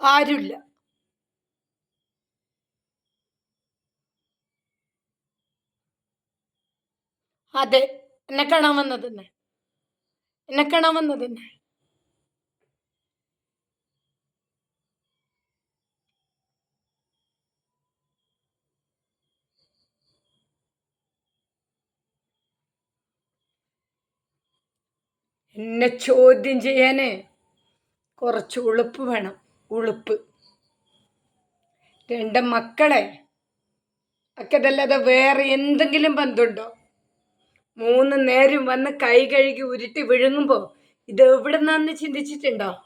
ആരുമില്ല അതെ എന്നെ കാണാൻ വന്നത് തന്നെ എന്നെ കാണാൻ വന്നത് തന്നെ എന്നെ ചോദ്യം ചെയ്യാന് കുറച്ച് ഉളുപ്പ് വേണം. ഉളുപ്പ്. രണ്ട് മക്കളെ. അക്കതല്ലാതെ വേറെ എന്തെങ്കിലും ബന്ധമുണ്ടോ? മൂന്ന് നേരം വന്ന് കൈ കഴുകി ഉരുട്ടി വിഴുങ്ങുമ്പോൾ ഇത് എവിടെ നിന്നാന്ന് ചിന്തിച്ചിട്ടുണ്ടോ?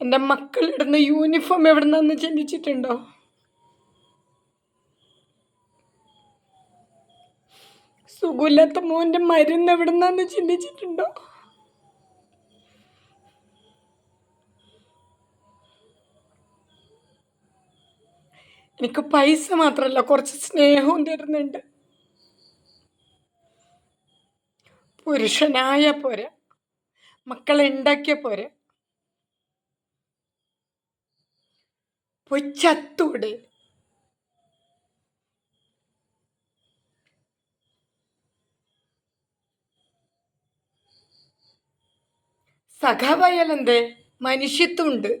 എന്റെ മക്കളിടുന്ന യൂണിഫോം എവിടെ നിന്നാന്ന് ചിന്തിച്ചിട്ടുണ്ടോ? സുഖമില്ലാത്ത മോന്റെ മരുന്ന് എവിടെ നിന്നാന്ന് ചിന്തിച്ചിട്ടുണ്ടോ? എനിക്ക് പൈസ മാത്രമല്ല കുറച്ച് സ്നേഹവും തരുന്നുണ്ട്. പുരുഷനായ പോരാ മക്കളെ ഉണ്ടാക്കിയ പോരാ. പൊച്ചത്തൂടെ സഖാവായാലെന്തേ? മനുഷ്യത്വമുണ്ട്.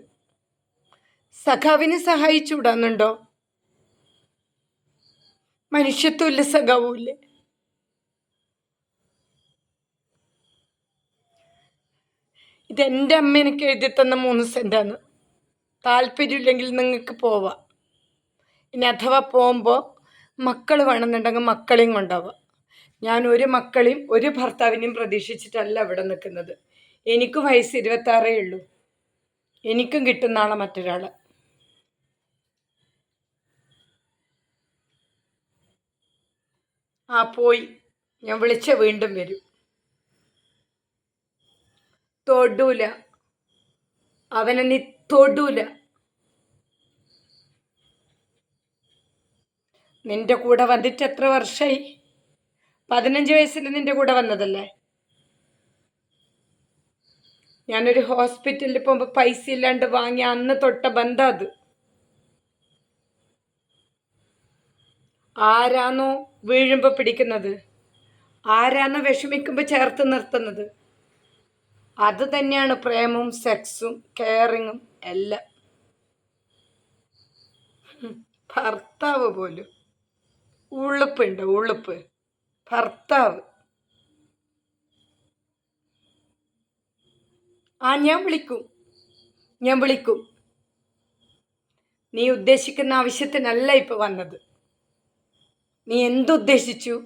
സഖാവിനെ സഹായിച്ചുവിടാന്നുണ്ടോ മനുഷ്യത്വമില്ല സഖാവുമില്ല. ഇതെന്റെ അമ്മ എനിക്ക് എഴുതി തന്ന മൂന്ന് സെന്റാണ്. താല്പര്യമില്ലെങ്കിൽ നിങ്ങൾക്ക് പോവാം. ഇനി അഥവാ പോകുമ്പോൾ മക്കൾ വേണമെന്നുണ്ടെങ്കിൽ മക്കളെയും കൊണ്ടാവുക ഞാൻ ഒരു മക്കളെയും ഒരു ഭർത്താവിനെയും പ്രതീക്ഷിച്ചിട്ടല്ല അവിടെ നിൽക്കുന്നത്. എനിക്കും വയസ്സ് ഇരുപത്താറേ ഉള്ളൂ. എനിക്കും കിട്ടുന്ന നാളെ മറ്റൊരാൾ ആ പോയി. ഞാൻ വിളിച്ച വീണ്ടും വരും. തൊടൂല. അവനെ നീ തൊടൂല. നിന്റെ കൂടെ വന്നിട്ട് എത്ര വർഷമായി പതിനഞ്ച് വയസ്സിൽ നിന്റെ കൂടെ വന്നതല്ലേ? ഞാനൊരു ഹോസ്പിറ്റലിൽ പോകുമ്പോൾ പൈസ ഇല്ലാണ്ട് വാങ്ങി അന്ന് തൊട്ട ബന്ധം അത്. ആരാന്നോ? വീഴുമ്പോൾ പിടിക്കുന്നത്? ആരാന്ന് വിഷമിക്കുമ്പോൾ ചേർത്ത് നിർത്തുന്നത്? അത് തന്നെയാണ് പ്രേമവും സെക്സും കെയറിങ്ങും എല്ലാം. ഭർത്താവ് പോലും. ഉളുപ്പുണ്ട് ഉളുപ്പ്. ഭർത്താവ്. ആ ഞാൻ വിളിക്കും. ഞാൻ വിളിക്കും. നീ ഉദ്ദേശിക്കുന്ന ആവശ്യത്തിനല്ല ഇപ്പൊ വന്നത്. നീ എന്തുദ്ദേശിച്ചു?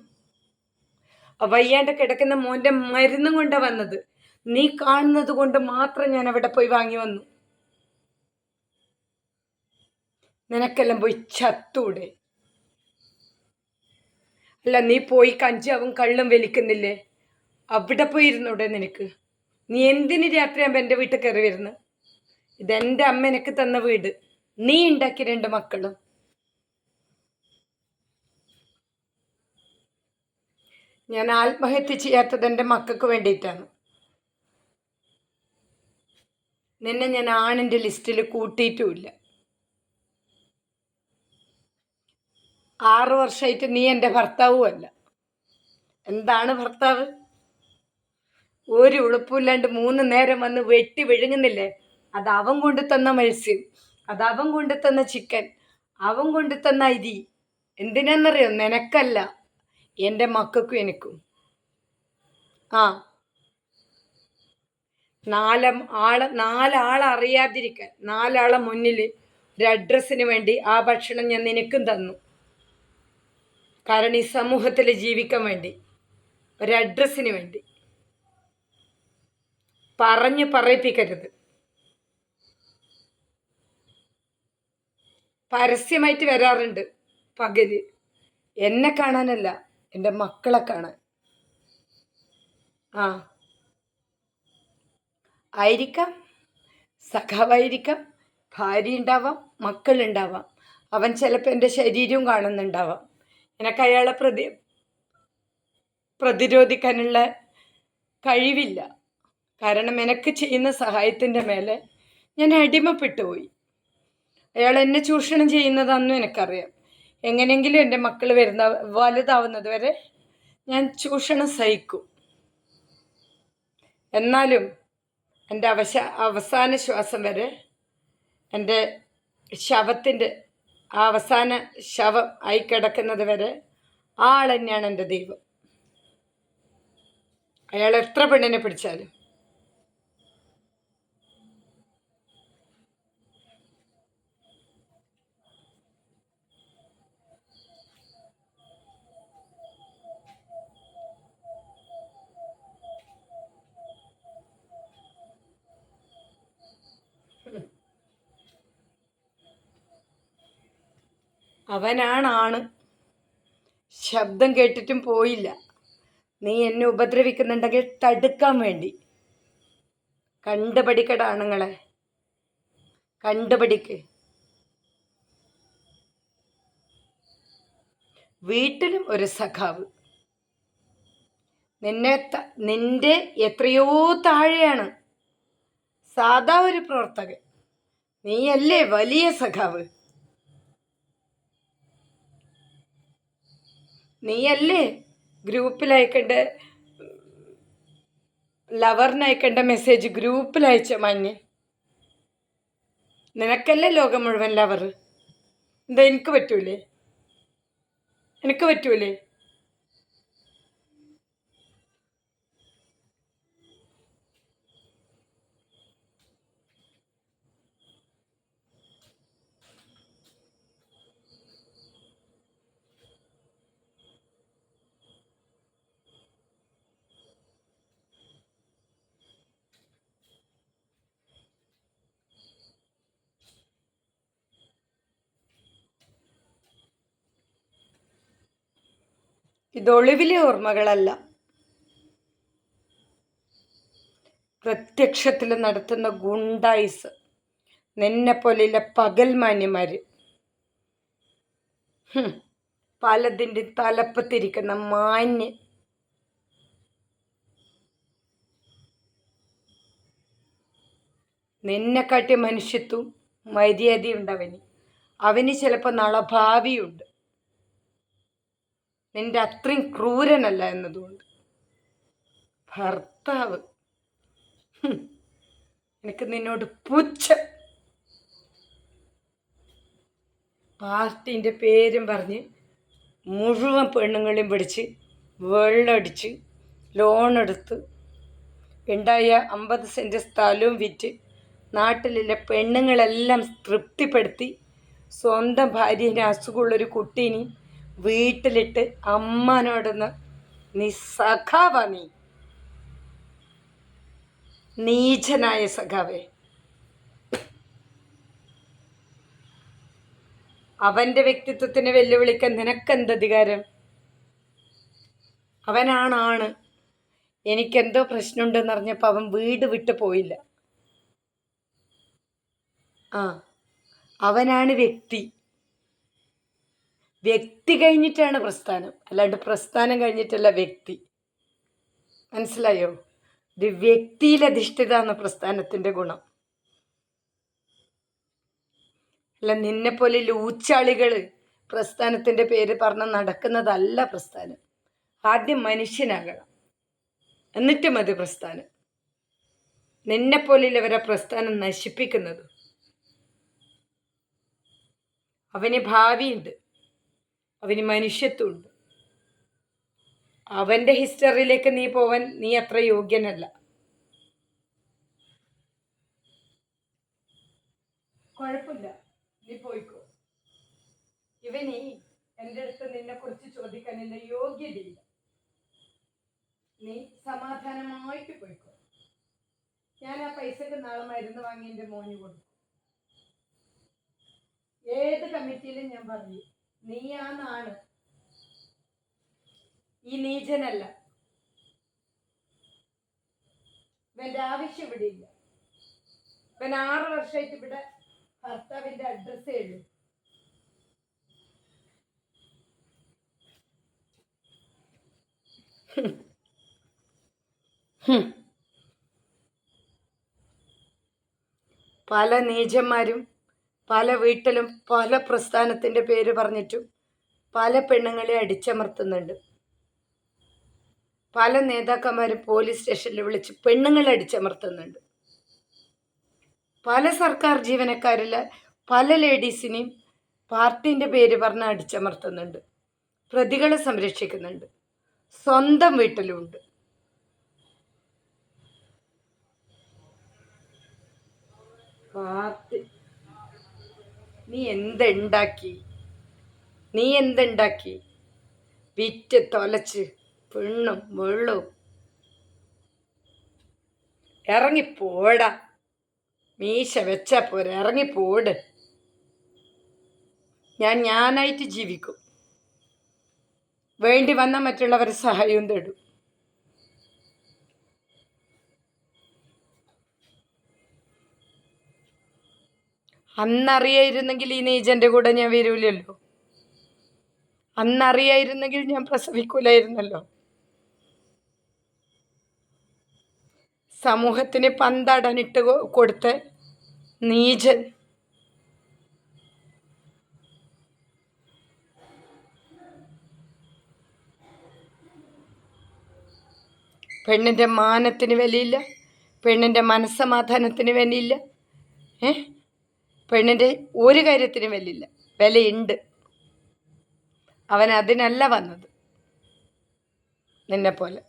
വയ്യാണ്ട് കിടക്കുന്ന മോന്റെ മരുന്നും കൊണ്ട് വന്നത്. നീ കാണുന്നത് കൊണ്ട് മാത്രം ഞാൻ അവിടെ പോയി വാങ്ങി വന്നു. നിനക്കെല്ലാം പോയി ചത്തൂടെ. അല്ല നീ പോയി കഞ്ചാവും കള്ളും വലിക്കുന്നില്ലേ? അവിടെ പോയി ഇരുന്നൂടെ നിനക്ക്? നീ എന്തിന് രാത്രിയാകുമ്പോൾ എന്റെ വീട്ടിൽ കയറി വരുന്നു? ഇതെന്റെ അമ്മ എനിക്ക് തന്ന വീട്. നീ ഉണ്ടാക്കി രണ്ട് മക്കളും. ഞാൻ ആത്മഹത്യ ചെയ്യാത്തത് എന്റെ മക്കൾക്ക് വേണ്ടിയിട്ടാണ്. നിന്നെ ഞാൻ ആണിന്റെ ലിസ്റ്റിൽ കൂട്ടിയിട്ടുമില്ല. ആറു വർഷമായിട്ട് നീ എന്റെ ഭർത്താവും അല്ല എന്താണ് ഭർത്താവ്? ഒരു ഉളുപ്പില്ലാണ്ട് മൂന്ന് നേരം വന്ന് വെട്ടി വിഴുങ്ങുന്നില്ലേ? അത് അവൻ കൊണ്ടു തന്ന മത്സ്യം അത് അവൻ കൊണ്ടു തന്ന ചിക്കൻ അവൻ കൊണ്ടു തന്ന അരി. എന്തിനാന്നറിയോ? നിനക്കല്ല. എന്റെ മക്കൾക്കും എനിക്കും. ആ. നാല് ആളെ നാലാളറിയാതിരിക്കാൻ നാലാളെ മുന്നിൽ ഒരു അഡ്രസ്സിന് വേണ്ടി ആ ഭക്ഷണം ഞാൻ നിനക്കും തന്നു. കാരണം ഈ സമൂഹത്തിൽ ജീവിക്കാൻ വേണ്ടി ഒരു അഡ്രസ്സിന് വേണ്ടി. പറഞ്ഞ് പറയിപ്പിക്കരുത്. പരസ്യമായിട്ട് വരാറുണ്ട് പകൽ. എന്നെ കാണാനല്ല. എന്റെ മക്കളെ കാണാൻ ആ. ആയിരിക്കാം. സഖാവായിരിക്കാം. ഭാര്യ ഉണ്ടാവാം മക്കളുണ്ടാവാം. അവൻ ചിലപ്പോൾ എന്റെ ശരീരവും കാണുന്നുണ്ടാവാം. എനിക്ക് അയാളെ പ്രതി പ്രതിരോധിക്കാനുള്ള കഴിവില്ല. കാരണം എനിക്ക് ചെയ്യുന്ന സഹായത്തിന്റെ മേലെ ഞാൻ അടിമപ്പെട്ടു പോയി അയാൾ എന്നെ ചൂഷണം ചെയ്യുന്നതാണെന്നും എനിക്കറിയാം. എങ്ങനെയെങ്കിലും എന്റെ മക്കൾ വരുന്ന വലുതാവുന്നത് വരെ ഞാൻ ചൂഷണം സഹിക്കും. എന്നാലും എന്റെ അവശ അവസാന ശ്വാസം വരെ എന്റെ ശവത്തിന്റെ ആ അവസാന ശവം ആയി കിടക്കുന്നത് വരെ ആൾ തന്നെയാണ് എന്റെ ദൈവം. അയാൾ എത്ര പെണ്ണിനെ പിടിച്ചാലും. അവനാണ് ആണ് ശബ്ദം കേട്ടിട്ടും പോയില്ല. നീ എന്നെ ഉപദ്രവിക്കുന്നുണ്ടെങ്കിൽ തടുക്കാൻ വേണ്ടി. കണ്ടുപഠിക്കട ആണുങ്ങളെ. കണ്ടുപഠിക്ക്. വീട്ടിലും ഒരു സഖാവ്. നിന്നെ നിന്റെ എത്രയോ താഴെയാണ്. സാധാ ഒരു പ്രവർത്തകൻ. നീയല്ലേ വലിയ സഖാവ്? നീയല്ലേ ഗ്രൂപ്പിൽ അയക്കേണ്ട ലവറിന് അയക്കേണ്ട മെസ്സേജ് ഗ്രൂപ്പിൽ അയച്ച മഞ്ഞ്. നിനക്കല്ലേ ലോകം മുഴുവൻ ലവർ എന്താ എനിക്ക് പറ്റൂലേ? എനിക്ക് പറ്റൂലേ? ഇത് ഒളിവിലെ ഓർമ്മകളല്ല. പ്രത്യക്ഷത്തിൽ നടത്തുന്ന ഗുണ്ടായിസ് നിന്നെ പോലെയുള്ള പകൽമാന്യന്മാര് ഹും, പലതിന്റെ തലപ്പത്തിരിക്കുന്ന മാന്യ നിന്നെക്കാട്ടി മനുഷ്യത്വം മര്യാദയുണ്ട് അവന് അവന് ചിലപ്പോൾ നാളെ ഭാവിയുണ്ട് നിന്റെ അത്രയും ക്രൂരനല്ല എന്നതുകൊണ്ട്. ഭർത്താവ്. എനിക്ക് നിന്നോട് പുച്ഛ. പാർട്ടിന്റെ പേരും പറഞ്ഞ് മുഴുവൻ പെണ്ണുങ്ങളെയും പിടിച്ച് വെള്ളടിച്ച് ലോണെടുത്ത് ഉണ്ടായ അമ്പത് സെന്റ് സ്ഥലവും വിറ്റ് നാട്ടിലുള്ള പെണ്ണുങ്ങളെല്ലാം തൃപ്തിപ്പെടുത്തി സ്വന്തം ഭാര്യനെ അസുഖമുള്ളൊരു കുട്ടീനെയും വീട്ടിലിട്ട് അമ്മനോടൊന്ന് നീ നീ. നീചനായ സഖാവേ. അവന്റെ വ്യക്തിത്വത്തിന് വെല്ലുവിളിക്കാൻ നിനക്കെന്ത് അധികാരം? അവനാണാണ്. എനിക്കെന്തോ പ്രശ്നമുണ്ടെന്ന് അറിഞ്ഞപ്പോൾ അവൻ വീട് വിട്ട് പോയില്ല. ആ അവനാണ് വ്യക്തി. വ്യക്തി കഴിഞ്ഞിട്ടാണ് പ്രസ്ഥാനം. അല്ലാണ്ട് പ്രസ്ഥാനം കഴിഞ്ഞിട്ടല്ല വ്യക്തി. മനസ്സിലായോ? ഇത് വ്യക്തിയിലധിഷ്ഠിതാണ് പ്രസ്ഥാനത്തിന്റെ ഗുണം. അല്ല നിന്നെ പോലെ ലൂച്ചാളികൾ പ്രസ്ഥാനത്തിന്റെ പേര് പറഞ്ഞ് നടക്കുന്നതല്ല പ്രസ്ഥാനം. ആദ്യം മനുഷ്യനാകണം. എന്നിട്ട് മതി പ്രസ്ഥാനം. നിന്നെ പോലെയുള്ളവരെ പ്രസ്ഥാനം നശിപ്പിക്കുന്നത്. അവന് ഭാവിയുണ്ട്. അവന് മനുഷ്യത്വമുണ്ട്. അവന്റെ ഹിസ്റ്ററിയിലേക്ക് നീ പോവാൻ നീ അത്ര യോഗ്യനല്ല. കുഴപ്പമില്ല. നീ പോയിക്കോ. ഇവനി എന്റെ അടുത്ത് നിന്നെ കുറിച്ച് ചോദിക്കാനുള്ള യോഗ്യതയില്ല. നീ സമാധാനമായിട്ട് പോയിക്കോ. ഞാൻ ആ പൈസക്ക് നാളെ മരുന്ന് വാങ്ങി എന്റെ മോന് കൊടുക്കും. ഏത് കമ്മിറ്റിയിലും ഞാൻ പറഞ്ഞു നീയാന്നാണ്. ഈ നീചനല്ല. ഇവന്റെ ആവശ്യം ഇവിടെ ഇല്ല ഇവൻ ആറ് വർഷമായിട്ട് ഇവിടെ ഭർത്താവിന്റെ അഡ്രസ്സേ ഉള്ളൂ. പല നീചന്മാരും പല വീട്ടിലും പല പ്രസ്ഥാനത്തിന്റെ പേര് പറഞ്ഞിട്ടും പല പെണ്ണുങ്ങളെ അടിച്ചമർത്തുന്നുണ്ട്. പല നേതാക്കന്മാരും പോലീസ് സ്റ്റേഷനിൽ വിളിച്ച് പെണ്ണുങ്ങളെ അടിച്ചമർത്തുന്നുണ്ട്. പല സർക്കാർ ജീവനക്കാരിൽ പല ലേഡീസിനെയും പാർട്ടീന്റെ പേര് പറഞ്ഞ് അടിച്ചമർത്തുന്നുണ്ട്. പ്രതികളെ സംരക്ഷിക്കുന്നുണ്ട്. സ്വന്തം വീട്ടിലുമുണ്ട്. പാർട്ടി നീ എന്തുണ്ടാക്കി? നീ എന്തുണ്ടാക്കി? വിറ്റ് തൊലച്ച് പെണ്ണും വെള്ളവും ഇറങ്ങിപ്പോടാ. മീശ വെച്ചാ പോരെ ഇറങ്ങിപ്പോട്. ഞാൻ ഞാനായിട്ട് ജീവിക്കും. വേണ്ടി വന്ന മറ്റുള്ളവരെ സഹായവും തേടും. അന്നറിയായിരുന്നെങ്കിൽ ഈ നീജന്റെ കൂടെ ഞാൻ വരൂലല്ലോ. അന്നറിയായിരുന്നെങ്കിൽ ഞാൻ പ്രസവിക്കൂലായിരുന്നല്ലോ. സമൂഹത്തിന് പന്തടനിട്ട് കൊടുത്ത നീജൻ. പെണ്ണിന്റെ മാനത്തിന് വിലയില്ല. പെണ്ണിന്റെ മനസ്സമാധാനത്തിന് വിലയില്ല. ഏ? പെണ്ണിന്റെ ഒരു കാര്യത്തിനും വിലയില്ല വിലയുണ്ട്. അവൻ അതിനല്ല വന്നത്. നിന്നെ പോലെ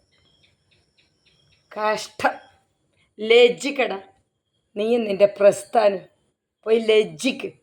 കഷ്ടം. ലജ്ജിക്കട. നീയും നിന്റെ പ്രസ്ഥാനം. പോയി ലജ്ജിക്ക്.